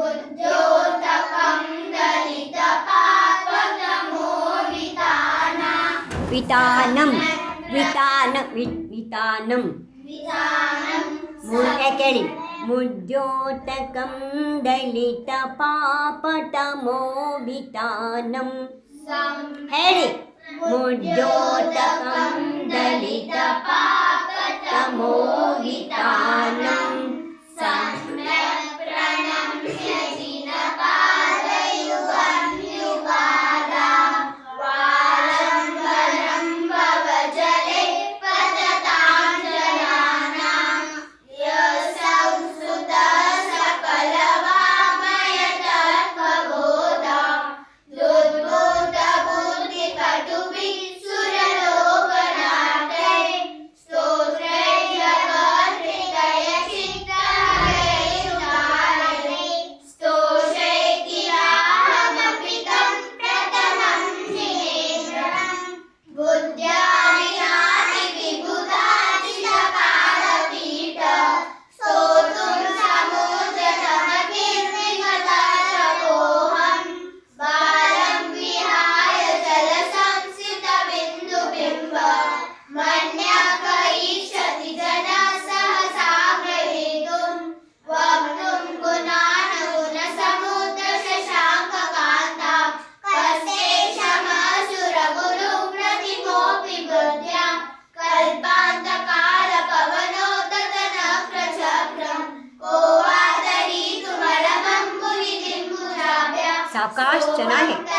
ಉದ್ಯೋತಕಂ ವಿತಾನಂ ವಿತಾನ V- ವಿತಾನಂ ಮುಂದೆ ಕೇಳಿ ಮುದ್ಯೋತಕಂ ದಲಿತ ಪಾಪಟಮೋ ವಿತಾನಂ ಹೇಳಿ ಮುದ್ಯೋತಕಂ ದಲಿತ ಪಾಪಟಮೋ ವಿತಾನಂ आकाश चना है।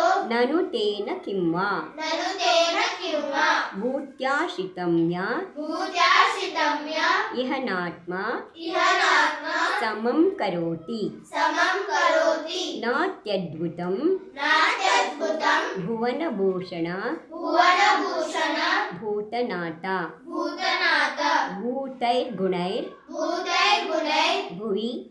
ननु तेन किं वा ननु तेन किं वा भूत्याश्रितं या भूत्याश्रितं या इह नात्मा इह नात्मा समं करोति। समं करोति। नात्यद्भुतं नात्यद्भुतं भुवनभूषण। भुवनभूषण। भूतनाता भूतनाता भूतैर्गुणैर्। भूतैर्गुणैर्। भुवि।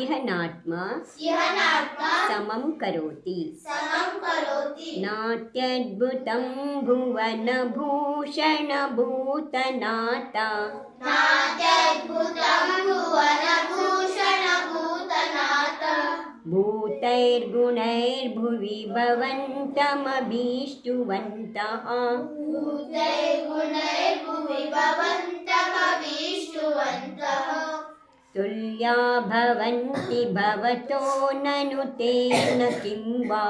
इह नात्मा इह नात्मा समं करोति। समं करोति। नात्यद्भुतं भुवनभूषणभूतनाथा नात्यद्भुतं भुवनभूषणभूतनाथ भूतैर्गुणैर्भुवि भवन्तमभीष्टुवन्तः। भूतैर्गुणैर्भुवि भवन्तमभीष्टुवन्तः। तुल्या भवन्ति भवतो ननु तेन किं वा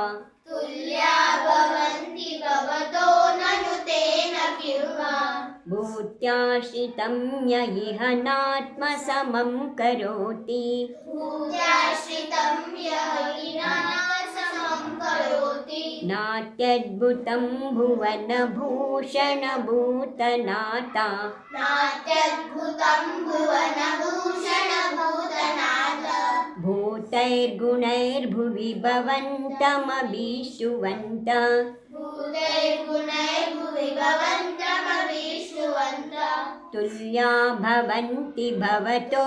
तुल्या भवन्ति भवतो ननु तेन किं वा भूत्याश्रितं य इह नात्मसमं करोति। भूत्याश्रितं यहिनासमं करोति नात्यद्भुतं भुवनभूषणभूतनाथा नात्यद्भुतं भुवनभूषणभूतनाथ। भूतैर्गुणैर्भुवि भवन्तमभीष्टुवन्तः। भूतैर्गुणैर्भुवि भवन्तमभीष्टुवन्तः। तुल्या भवन्ति भवतो तुल्या भवन्ति भवतो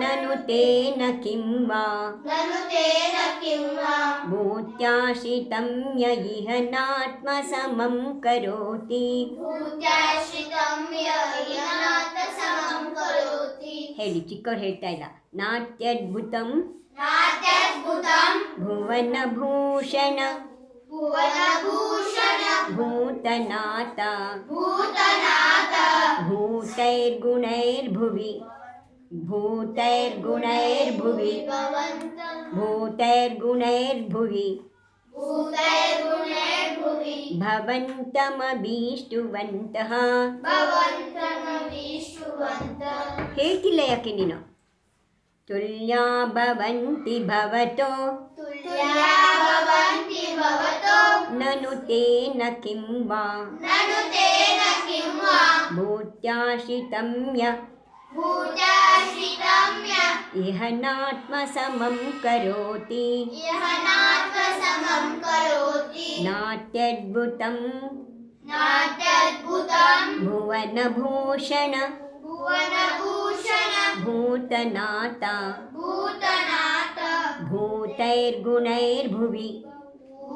ननु तेन किं वा ननु तेन किं वा भूत्याशितं य इह नात्मसमं करोति भूत्याश्रितं यहिनाथसमं करोति ಹೇಳಿ ಚಿಕ್ಕವ್ರು ಹೇಳ್ತಾ ಇಲ್ಲ ನಾಟ್ಯದ್ಭುತಂ नात्यद्भुतं ಭುವನಭೂಷಣ भुवनभूषण ಭೂತನಾಥ भूतनाथ भूतैर्गुणैर्भुवि भूतैर्गुणैर्भुवि भवन्त भूतैर्गुणैर्भुवि भूतैर्गुणैर्भुवि ಭವಂತಮಭೀಷ್ಟುವಂತಹ भवन्तमभीष्टुवन्तः ಹೇಳ್ತಿಲ್ಲ ಯಾಕೆ ನೀನು ತುಲ್ಯಾ ಭವಂತಿ ಭವತೋ तुल्या भवन्ति तेन किं वा भूत्याश्रितं भूत्याश्रितं इह नात्मसमं करोति। नाट्यद्भुतं भुवनभूषण। भूतनाता भूतनाता भूतैर्गुणैर्भुवि।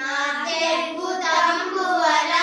నా తెలుగు తంబువల